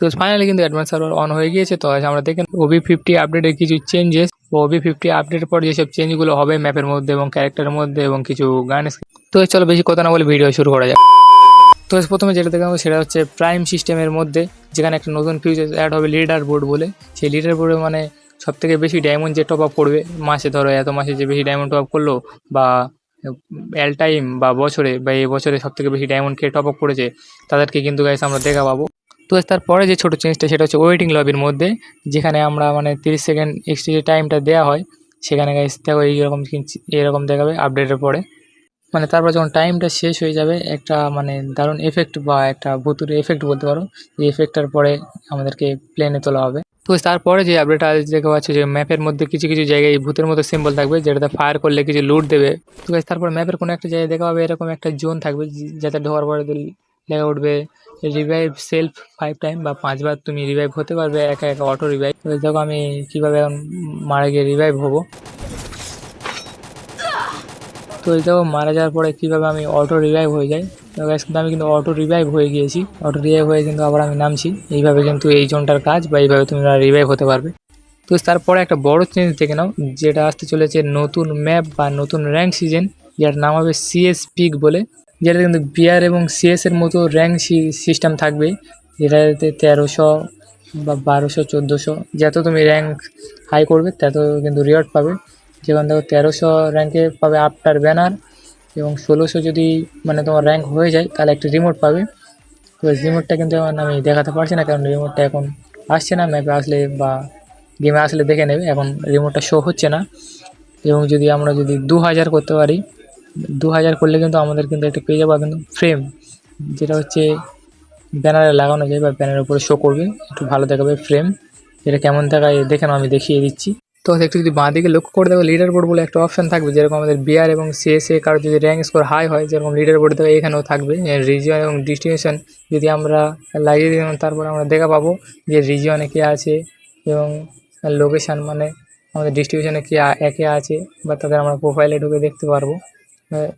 তো ফাইনালি কিন্তু advance server on হয়ে গিয়েছে। তো আজ আমরা দেখেন ওবি ফিফটি আপডেটের কিছু চেঞ্জেস ওবি ফিফটি আপডেটের পর যেসব চেঞ্জগুলো হবে ম্যাপের মধ্যে এবং ক্যারেক্টারের মধ্যে এবং কিছু গান তো চলো বেশি কথা না বলে ভিডিও শুরু করা যাক। তো প্রথমে যেটা দেখাবো সেটা হচ্ছে প্রাইম সিস্টেমের মধ্যে, যেখানে একটা নতুন ফিউচার অ্যাড হবে লিডার বোর্ড বলে। সেই লিডার বোর্ডে মানে সব থেকে বেশি ডায়মন্ড যে টপ আপ করবে মাসে, ধরো এত মাসে যে বেশি ডায়মন্ড টপ আপ করল বা এল টাইম বা বছরে বা এই বছরে সব থেকে বেশি ডায়মন্ড খেয়ে টপ আপ করেছে, তাদেরকে কিন্তু গাইস আমরা দেখা পাবো। তো তারপরে যে ছোটো চেঞ্জটা সেটা হচ্ছে ওয়েটিং লবির মধ্যে, যেখানে আমরা মানে তিরিশ সেকেন্ড এক্সট্রা যে টাইমটা দেওয়া হয়, সেখানে গাইস দেখো এইরকম এরকম দেখাবে আপডেটের পরে। মানে তারপর যখন টাইমটা শেষ হয়ে যাবে, একটা মানে দারুণ এফেক্ট বা একটা ভুতুরে এফেক্ট বলতে পারো, এই এফেক্টটার পরে আমাদেরকে প্লেনে তোলা হবে। তো তারপরে যে আপডেট আজ দেখা পাচ্ছে যে ম্যাপের মধ্যে কিছু কিছু জায়গায় ভূতের মতো সিম্বল থাকবে, যেটাতে ফায়ার করলে কিছু লুট দেবে। তো তারপর ম্যাপের কোনো একটা জায়গায় দেখা পাবে এরকম একটা জোন থাকবে, যাতে ঢোকার পরে লেখা উঠবে। রিভাইভ সেলফ ফাইভ টাইম বা পাঁচবার তুমি রিভাইভ হতে পারবে, একা একা অটো রিভাইভ দেখো আমি কীভাবে এখন মারা গিয়ে রিভাইভ হব। তো দেখো মারা যাওয়ার পরে কীভাবে আমি অটো রিভাইভ হয়ে যাই। তো কিন্তু আমি কিন্তু অটো রিভাইভ হয়ে গিয়েছি। অটো রিভাইভ হয়ে কিন্তু আবার আমি নামছি। এইভাবে কিন্তু এই জোনটার কাজ বা এইভাবে তুমি রিভাইভ হতে পারবে। তো তারপরে একটা বড় চেঞ্জ দেখে নাও, যেটা আসতে চলেছে নতুন ম্যাপ বা নতুন র্যাঙ্ক সিজন যার নাম হবে সিএস পিক বলে। যেটা কিন্তু বিআর এবং সিএস এর মতো র্যাঙ্ক সিস্টেম থাকবে। যেটাতে তেরোশো বা বারোশো, চোদ্দোশো যত তুমি র্যাঙ্ক হাই করবে, তত কিন্তু রিওয়ার্ড পাবে। যেমন দেখো তেরোশো র্যাঙ্কে পাবে আফটার ব্যানার এবং ষোলোশো যদি মানে তোমার র্যাঙ্ক হয়ে যায়, তাহলে একটা রিমোট পাবে। তো রিমোটটা কিন্তু এখন আমি দেখাতে পারছি না, কারণ রিমোটটা এখন আসছে না ম্যাপে আসলে বা গেমে আসলে দেখে নেবে। এখন রিমোটটা শো হচ্ছে না। এবং যদি আমরা যদি দু হাজার করতে পারি দু হাজার করলে কিন্তু আমাদের কিন্তু একটা পেয়ে যাব, কিন্তু ফ্রেম যেটা হচ্ছে ব্যানারে লাগানো যায় বা ব্যানারের উপরে শো করবে, একটু ভালো দেখাবে ফ্রেম এটা কেমন দেখায় দেখে আমি দেখিয়ে দিচ্ছি। তো একটু যদি বাঁ দিকে লক্ষ্য করে দেখো লিডার বোর্ড বলে একটা অপশন থাকবে, যেরকম আমাদের বিআর এবং সিএসএ কারও যদি র্যাঙ্ক স্কোর হাই হয়, যেরকম লিডার বোর্ড দেখো, এখানেও থাকবে রিজিয়ন এবং ডিস্টিনেশন যদি আমরা লাগিয়ে দিলাম তারপর আমরা দেখা পাবো যে রিজিয়নে কে আছে এবং লোকেশান মানে আমাদের ডিস্ট্রিবিউশনে কে একে আছে, বা তাদের আমরা প্রোফাইলে ঢুকে দেখতে পারব।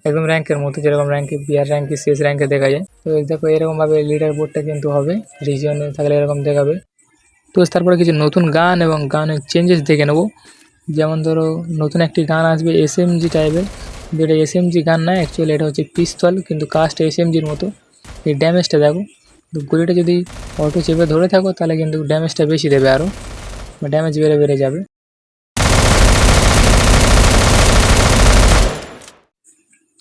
একদম র্যাঙ্কের মতো যেরকম র্যাঙ্কে বিআর র্যাঙ্কে সিএস র্যাঙ্কে দেখা যায়। তো দেখো এরকমভাবে লিডার বোর্ডটা কিন্তু হবে রিজিয়নে থাকলে এরকম দেখাবে। তো তারপরে কিছু নতুন গান এবং গানের চেঞ্জেস দেখে নেব। যেমন ধরো, নতুন একটি গান আসবে এস এম জি টাইপের যেটা এস এম জি গান না অ্যাকচুয়ালি এটা হচ্ছে পিস্তল, কিন্তু কাস্ট এস এম জির মতো। এই ড্যামেজটা দেখো, তো গুলিটা যদি অটো চেপে ধরে থাকো, তাহলে কিন্তু ড্যামেজটা বেশি দেবে আরও ড্যামেজ বেড়ে বেড়ে যাবে।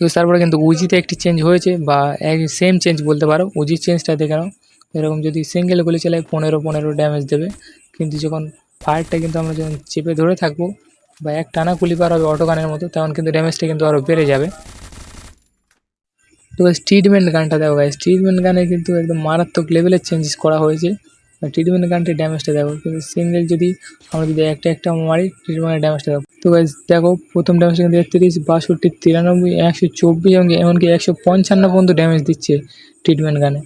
তো তারপরে কিন্তু উজিতে একটি চেঞ্জ হয়েছে বা এক সেম চেঞ্জ বলতে পারো। উজির চেঞ্জটা দেখে নাও। এরকম যদি সিঙ্গেল গুলি চালাই, পনেরো পনেরো ড্যামেজ দেবে। কিন্তু যখন ফায়ারটা কিন্তু আমরা যখন চেপে ধরে থাকব বা এক টানা গুলি পার হবে অটো গানের মতো, তখন কিন্তু ড্যামেজটা কিন্তু আরও বেড়ে যাবে। তো ট্রিটমেন্ট গানটা দেখো গাইস ট্রিটমেন্ট গানে কিন্তু একদম মারাত্মক লেভেলের চেঞ্জেস করা হয়েছে। ট্রিটমেন্ট গানটি ড্যামেজটা দেখো। কিন্তু সিঙ্গেল যদি আমরা যদি একটা একটা মারি ট্রিটমেন্টের ড্যামেজটা দেখো। তো গাইস দেখো, প্রথম ড্যামেজটা কিন্তু একত্রিশ, বাষট্টি, তিরানব্বই, একশো চব্বিশ এবং এমনকি একশো পঞ্চান্ন পর্যন্ত ড্যামেজ দিচ্ছে ট্রিটমেন্ট গানে।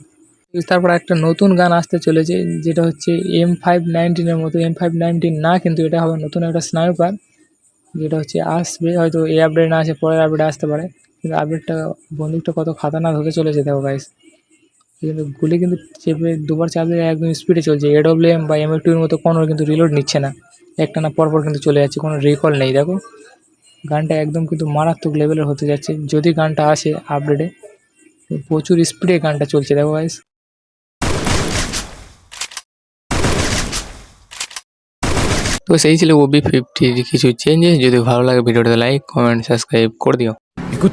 তারপর একটা নতুন গান আসতে চলেছে, যেটা হচ্ছে এম ফাইভ নাইনটিনের মতো। এম ফাইভ নাইনটিন না, কিন্তু এটা হবে নতুন একটা স্নাইপার যেটা হচ্ছে আসবে। হয়তো এই আপডেট না আসে, পরের আপডেট আসতে পারে। কিন্তু আপডেটটা বন্দুকটা কত খাতারনাক হতে চলেছে, দেখো গাইস কিন্তু গুলি কিন্তু চেপে দুবার চাপ দিলে একদম স্পিডে চলছে। এডব্লিউ এম বা এম টুর মতো কোনো কিন্তু রিলোড নিচ্ছে না। একটা না পরপর কিন্তু চলে যাচ্ছে, কোনো রিকল নেই। দেখো, গানটা একদম কিন্তু মারাত্মক লেভেলের হতে যাচ্ছে। যদি গানটা আসে আপডেটে প্রচুর স্পিডে গানটা চলছে। দেখো ভাইস তো সেই ছিল ওবি ফিফটির কিছু চেঞ্জেস যদি ভালো লাগে ভিডিওটা লাইক কমেন্ট সাবস্ক্রাইব করে দিও।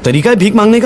তরিকায় ভিক মাংনে